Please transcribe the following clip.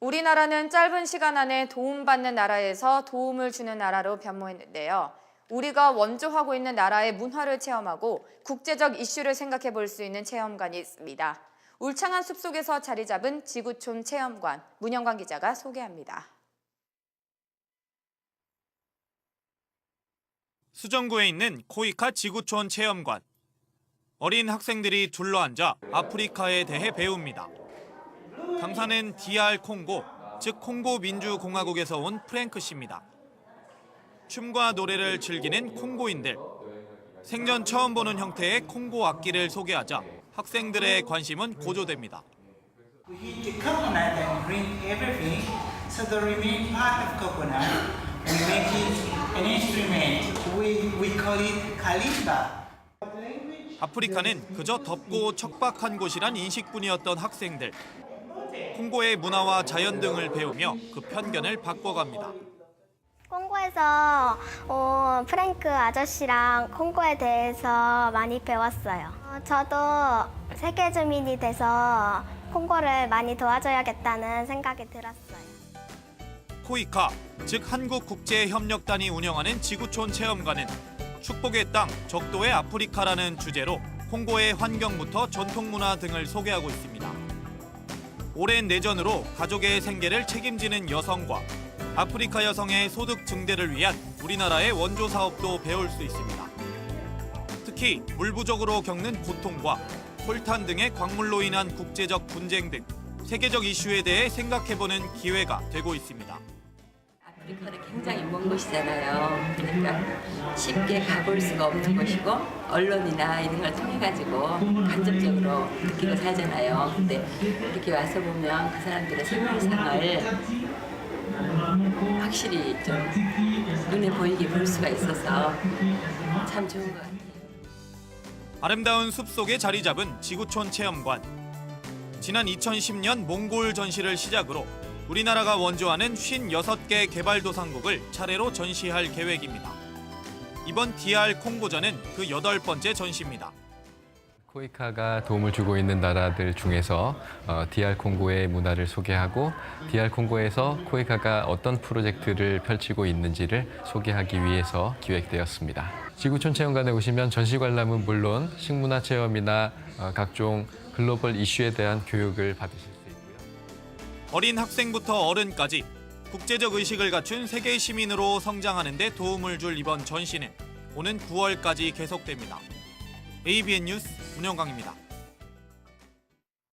우리나라는 짧은 시간 안에 도움받는 나라에서 도움을 주는 나라로 변모했는데요. 우리가 원조하고 있는 나라의 문화를 체험하고 국제적 이슈를 생각해 볼 수 있는 체험관이 있습니다. 울창한 숲속에서 자리 잡은 지구촌 체험관, 문영관 기자가 소개합니다. 수정구에 있는 코이카 지구촌 체험관. 어린 학생들이 둘러앉아 아프리카에 대해 배웁니다. 강사는 DR 콩고, 즉 콩고 민주공화국에서 온 프랭크 씨입니다. 춤과 노래를 즐기는 콩고인들. 생전 처음 보는 형태의 콩고 악기를 소개하자 학생들의 관심은 고조됩니다. We heat the coconut and bring everything, so the remaining part of coconut, we make it an instrument. We, we call it kalimba. 아프리카는 그저 덥고 척박한 곳이란 인식뿐이었던 학생들. 콩고의 문화와 자연 등을 배우며 그 편견을 바꿔갑니다. 콩고에서 어, 프랭크 아저씨랑 콩고에 대해서 많이 배웠어요. 어, 저도 세계 주민이 돼서 콩고를 많이 도와줘야겠다는 생각이 들었어요. 코이카, 즉 한국국제협력단이 운영하는 지구촌 체험관은 축복의 땅, 적도의 아프리카라는 주제로 콩고의 환경부터 전통문화 등을 소개하고 있습니다. 오랜 내전으로 가족의 생계를 책임지는 여성과 아프리카 여성의 소득 증대를 위한 우리나라의 원조 사업도 배울 수 있습니다. 특히 물 부족으로 겪는 고통과 콜탄 등의 광물로 인한 국제적 분쟁 등 세계적 이슈에 대해 생각해보는 기회가 되고 있습니다. 아프리카는 굉장히 먼 곳이잖아요. 그러니까 쉽게 가볼 수가 없는 곳이고 언론이나 이런 걸 통해 가지고 간접적으로 느끼고 살잖아요. 근데 이렇게 와서 보면 그 사람들의 생활상을 확실히 좀 눈에 보이게 볼 수가 있어서 참 좋은 것 같아요. 아름다운 숲 속에 자리 잡은 지구촌 체험관. 지난 2010년 몽골 전시를 시작으로 우리나라가 원조하는 56개 개발도상국을 차례로 전시할 계획입니다. 이번 DR 콩고전은 그 여덟 번째 전시입니다. 코이카가 도움을 주고 있는 나라들 중에서 어, DR 콩고의 문화를 소개하고 DR 콩고에서 코이카가 어떤 프로젝트를 펼치고 있는지를 소개하기 위해서 기획되었습니다. 지구촌 체험관에 오시면 전시 관람은 물론 식문화 체험이나 어, 각종 글로벌 이슈에 대한 교육을 받으실 수 있고요. 어린 학생부터 어른까지 국제적 의식을 갖춘 세계 시민으로 성장하는 데 도움을 줄 이번 전시는 오는 9월까지 계속됩니다. ABN 뉴스 문영광입니다.